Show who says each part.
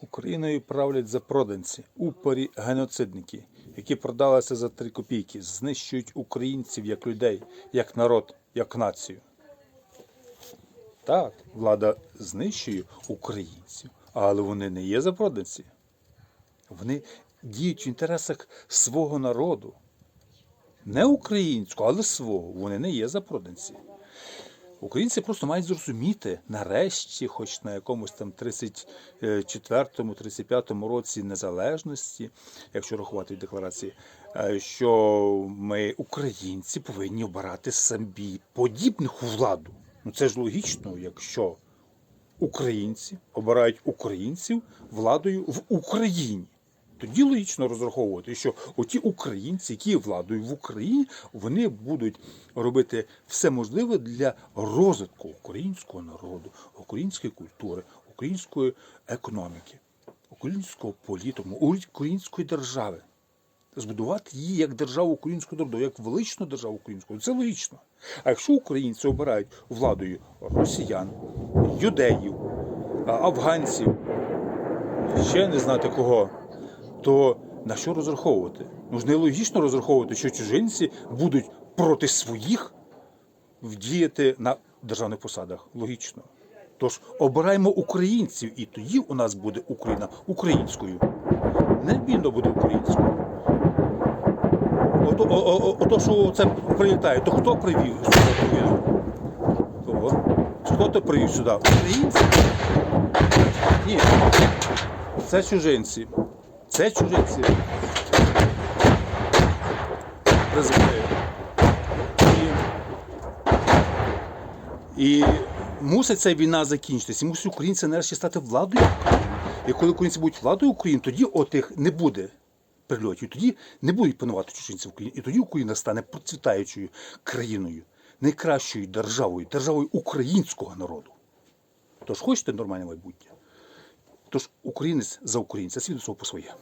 Speaker 1: Україною правлять запроданці, упорі геноцидники, які продалися за три копійки, знищують українців як людей, як народ, як націю. Так, влада знищує українців, але вони не є запроданці. Вони діють в інтересах свого народу. Не українського, але свого. Вони не є запроданці. Українці просто мають зрозуміти нарешті, хоч на якомусь там 34-му, 35-му році незалежності, якщо рахувати декларації, е, що ми, українці, повинні обирати собі подібних у владу. Ну це ж логічно, якщо українці обирають українців владою в Україні. Тоді логічно розраховувати, що оті українці, які владою в Україні, вони будуть робити все можливе для розвитку українського народу, української культури, української економіки, українського політику, української держави. Збудувати її як державу українського народу, як величну державу українського. Це логічно. А якщо українці обирають владою росіян, юдеїв, афганців, ще не знати кого, то на що розраховувати? Ну ж нелогічно розраховувати, що чужинці будуть проти своїх вдіяти на державних посадах. Логічно. Тож обираємо українців, і тоді у нас буде Україна українською. Невмінно буде українською. Ото, о, о, о, що це прилітає, то хто привів сюди війну? Хто то привів сюди? Українці? Ні. Це чужинці. Це чужинці. І, і мусить ця війна закінчитися. І мусить українці нарешті стати владою України. І коли українці будуть владою України, тоді отих не буде прильотів. Тоді не будуть панувати чужинці в Україні. І тоді Україна стане процвітаючою країною, найкращою державою, державою українського народу. Тож хочете нормальне майбутнє? Тож українець за українця, свідоцтво по своє.